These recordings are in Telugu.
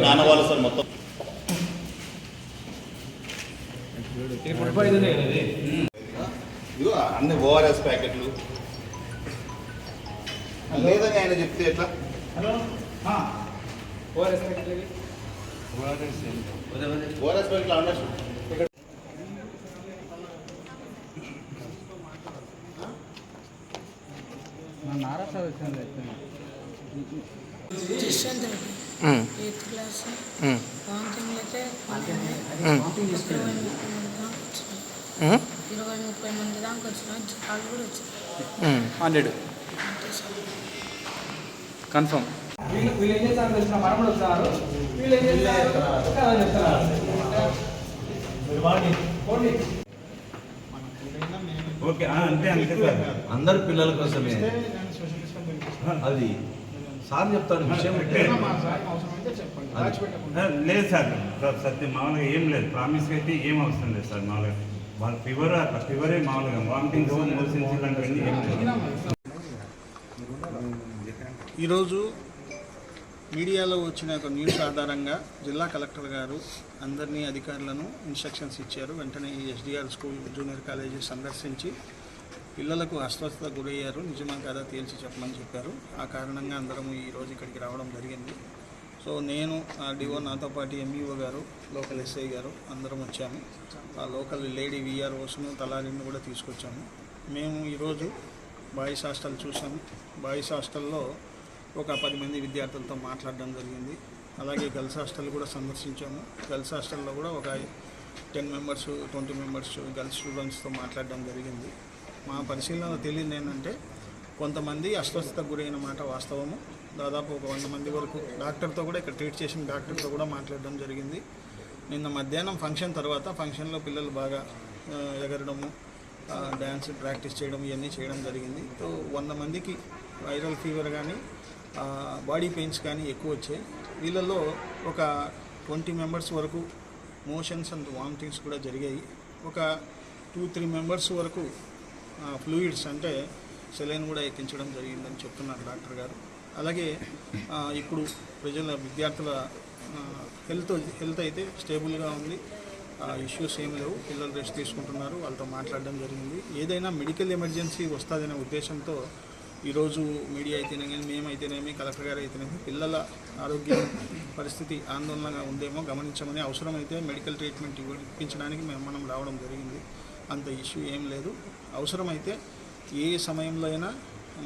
నానవాళ్ళు సార్ మొత్తం. అన్ని ఓఆర్ఎస్ ప్యాకెట్లు. లేదని ఆయన చెప్తే ఎట్లా? ఓఆర్ఎస్ ప్యాకెట్లు అన్నారు రెడ్డి ఎయిత్ క్లాస్. వామిటింగ్ అయితే ఇరవై ముప్పై మంది దాకా వచ్చినాయి జ్వరాలు కూడా వచ్చినాయి హండ్రెడ్. కన్ఫర్మ్. వీళ్ళు వీళ్ళు ఏం చేస్తారు తెలిసిన మనం కూడా వస్తున్నారు వీళ్ళు ఏం చేస్తారు? కదా చెప్తున్నారు ఓకే అంతే అంతే సార్. అందరి పిల్లల కోసమే. అది సార్ చెప్తాడు విషయం లేదు. సార్ సార్ సత్యం మామూలుగా ఏం లేదు. ప్రామిస్ అయితే ఏం అవసరం లేదు సార్ మామూలుగా. వాళ్ళ ఫీవర్ అట్లా ఫీవరే మామూలుగా. వామిటింగ్ మోషన్స్ ఇలాంటివన్నీ ఏం లేదు. ఈరోజు మీడియాలో వచ్చిన ఒక న్యూస్ ఆధారంగా జిల్లా కలెక్టర్ గారు అందరినీ అధికారులను ఇన్స్ట్రక్షన్స్ ఇచ్చారు. వెంటనే ఈ ఎస్డిఆర్ స్కూల్ జూనియర్ కాలేజీ సందర్శించి పిల్లలకు అస్వస్థత గురయ్యారు. నిజమా కాదా తేల్చి చెప్పమని చెప్పారు. ఆ కారణంగా అందరం ఈరోజు ఇక్కడికి రావడం జరిగింది. సో నేను డిఓ నాతో పాటు ఎంఈఓ గారు లోకల్ ఎస్ఐ గారు అందరం వచ్చాము. ఆ లోకల్ లేడీ విఆర్ఓస్ను తలారిని కూడా తీసుకొచ్చాము. మేము ఈరోజు బాయ్స్ హాస్టల్ చూసాము. బాయ్స్ హాస్టల్లో ఒక పది మంది విద్యార్థులతో మాట్లాడడం జరిగింది. అలాగే గర్ల్స్ హాస్టల్ కూడా సందర్శించాము. గర్ల్స్ హాస్టల్లో కూడా ఒక ten members twenty members girls స్టూడెంట్స్తో మాట్లాడడం జరిగింది. మా పరిశీలన తెలియదు ఏంటంటే కొంతమంది అస్వస్థతకు గురైన మాట వాస్తవము. దాదాపు ఒక వంద మంది వరకు డాక్టర్తో కూడా ఇక్కడ ట్రీట్ చేసిన డాక్టర్తో కూడా మాట్లాడడం జరిగింది. నిన్న మధ్యాహ్నం ఫంక్షన్ తర్వాత ఫంక్షన్లో పిల్లలు బాగా ఎగరడము డ్యాన్స్ ప్రాక్టీస్ చేయడం ఇవన్నీ చేయడం జరిగింది. సో వంద మందికి వైరల్ ఫీవర్ కానీ బాడీ పెయిన్స్ కానీ ఎక్కువ వచ్చాయి. వీళ్ళల్లో ఒక ట్వంటీ మెంబర్స్ వరకు మోషన్స్ అండ్ వామిటింగ్స్ కూడా జరిగాయి. ఒక టూ త్రీ మెంబర్స్ వరకు ఫ్లూయిడ్స్ అంటే సెలైన్ కూడా ఎక్కించడం జరిగిందని చెప్తున్నారు డాక్టర్ గారు. అలాగే ఇప్పుడు ప్రజల విద్యార్థుల హెల్త్ హెల్త్ అయితే స్టేబుల్గా ఉంది. ఇష్యూస్ ఏం లేవు. పిల్లలు రెస్ట్ తీసుకుంటున్నారు. వాళ్ళతో మాట్లాడడం జరిగింది. ఏదైనా మెడికల్ ఎమర్జెన్సీ వస్తుందనే ఉద్దేశంతో ఈరోజు మీడియా అయితేనే అయితేనేమి మేమైతేనేమి కలెక్టర్ గారు అయితేనేమి పిల్లల ఆరోగ్య పరిస్థితి ఆందోళనగా ఉందేమో గమనించమని అవసరమైతే మెడికల్ ట్రీట్మెంట్ ఇప్పించడానికి మేము మనం రావడం జరిగింది. అంత ఇష్యూ ఏం లేదు. అవసరమైతే ఏ సమయంలో అయినా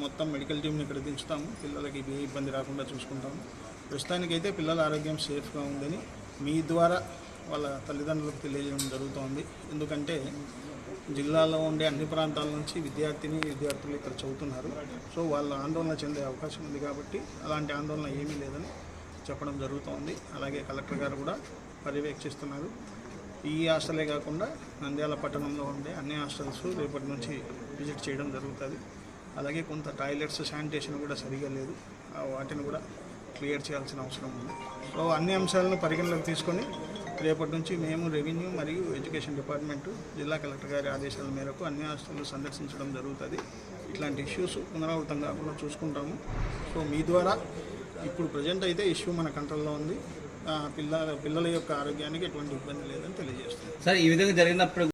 మొత్తం మెడికల్ టీంని ఇక్కడ దించుతాము. పిల్లలకి ఏ ఇబ్బంది రాకుండా చూసుకుంటాము. ప్రస్తుతానికైతే పిల్లల ఆరోగ్యం సేఫ్గా ఉందని మీ ద్వారా వాళ్ళ తల్లిదండ్రులకు తెలియజేయడం జరుగుతోంది. ఎందుకంటే జిల్లాలో ఉండే అన్ని ప్రాంతాల నుంచి విద్యార్థిని విద్యార్థులు ఇక్కడ చదువుతున్నారు. సో వాళ్ళు ఆందోళన చెందే అవకాశం ఉంది కాబట్టి అలాంటి ఆందోళన ఏమీ లేదని చెప్పడం జరుగుతోంది. అలాగే కలెక్టర్ గారు కూడా పర్యవేక్షిస్తున్నారు ఈ హాస్టలే కాకుండా నంద్యాల పట్టణంలో ఉండే అన్ని హాస్టల్స్ రేపటి నుంచి విజిట్ చేయడం జరుగుతుంది. అలాగే కొంత టాయిలెట్స్ శానిటేషన్ కూడా సరిగా లేదు. ఆ వాటిని కూడా క్లియర్ చేయాల్సిన అవసరం ఉంది. సో అన్ని అంశాలను పరిగణలోకి తీసుకొని రేపటి నుంచి మేము రెవెన్యూ మరియు ఎడ్యుకేషన్ డిపార్ట్మెంటు జిల్లా కలెక్టర్ గారి ఆదేశాల మేరకు అన్ని హాస్టళ్ళు సందర్శించడం జరుగుతుంది. ఇట్లాంటి ఇష్యూస్ పునరావృతం కాకుండా చూసుకుంటాము. సో మీ ద్వారా ఇప్పుడు ప్రజెంట్ అయితే ఇష్యూ మన కంట్రోల్లో ఉంది. పిల్లల పిల్లల యొక్క ఆరోగ్యానికి ఎటువంటి ఇబ్బంది లేదని తెలియజేస్తుంది సార్ ఈ విధంగా జరిగినప్పుడు